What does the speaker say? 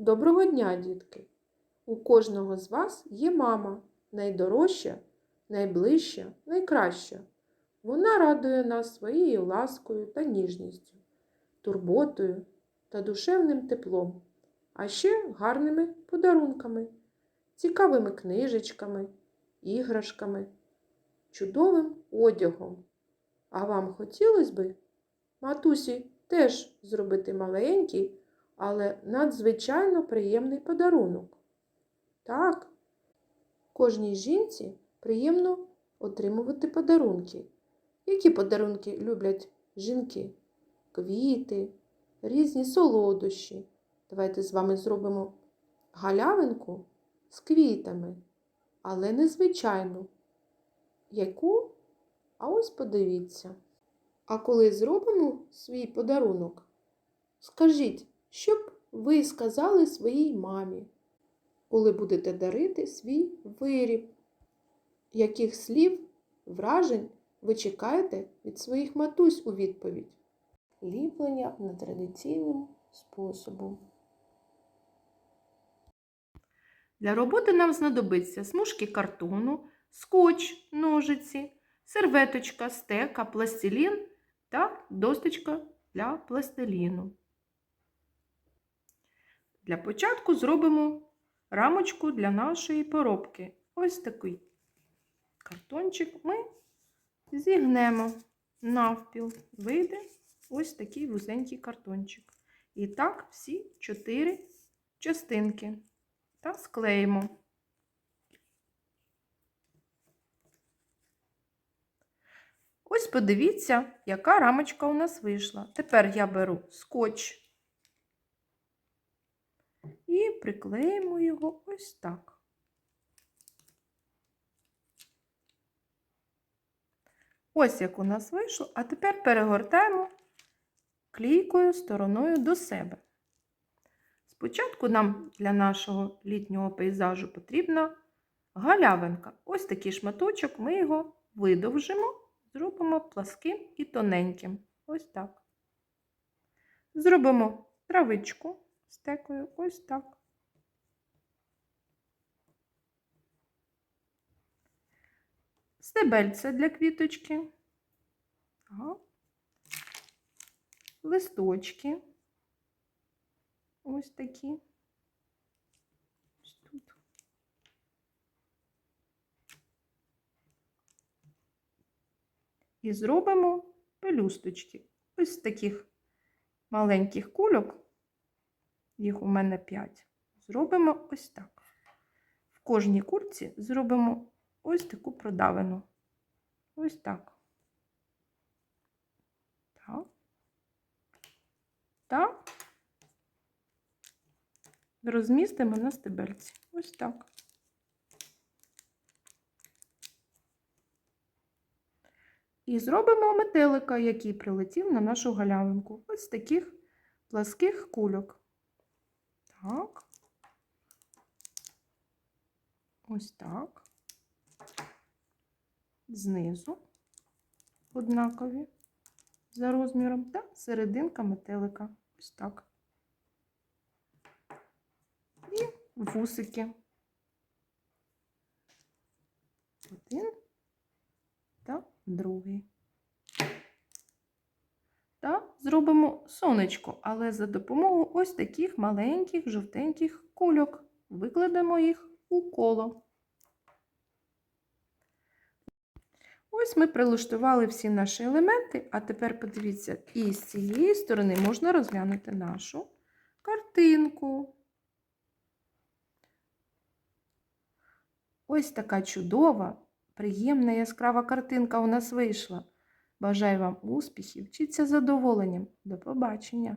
Доброго дня, дітки! У кожного з вас є мама, найдорожча, найближча, найкраща. Вона радує нас своєю ласкою та ніжністю, турботою та душевним теплом, а ще гарними подарунками, цікавими книжечками, іграшками, чудовим одягом. А вам хотілося би, матусі, теж зробити маленький, але надзвичайно приємний подарунок. Так, кожній жінці приємно отримувати подарунки. Які подарунки люблять жінки? Квіти, різні солодощі. Давайте з вами зробимо галявинку з квітами, але не звичайну. Яку? А ось подивіться. А коли зробимо свій подарунок, скажіть, що б ви сказали своїй мамі, коли будете дарити свій виріб? Яких слів, вражень ви чекаєте від своїх матусь у відповідь? Ліплення нетрадиційним способом. Для роботи нам знадобиться смужки картону, скотч, ножиці, серветочка, стека, пластилін та досточка для пластиліну. Для початку зробимо рамочку для нашої поробки. Ось такий картончик ми зігнемо навпіл. Вийде ось такий вузенький картончик. І так всі чотири частинки та склеїмо. Ось подивіться, яка рамочка у нас вийшла. Тепер я беру скотч і приклеїмо його ось так. Ось як у нас вийшло, а тепер перегортаємо клійкою стороною до себе. Спочатку нам для нашого літнього пейзажу потрібна галявинка. Ось такий шматочок, ми його видовжимо, зробимо пласким і тоненьким. Ось так. Зробимо травичку стекою, ось так. Стебельце для квіточки. Ага. Листочки. Ось такі. Ось тут. І зробимо пелюсточки. Ось з таких маленьких кульок, їх у мене 5. Зробимо ось так. В кожній курці зробимо ось таку продавину. Ось так. Так. Так розмістимо на стебельці. Ось так. І зробимо метелика, який прилетів на нашу галявинку. Ось таких пласких кульок. Так. Ось так. Знизу однакові за розміром та серединка метелика. Ось так. І вусики. Один та другий. Зробимо сонечко, але за допомогою ось таких маленьких жовтеньких кульок. Викладемо їх у коло. Ось ми прилаштували всі наші елементи, а тепер подивіться, і з цієї сторони можна розглянути нашу картинку. Ось така чудова, приємна яскрава картинка у нас вийшла. Бажаю вам успіхів, вчіться задоволенням. До побачення!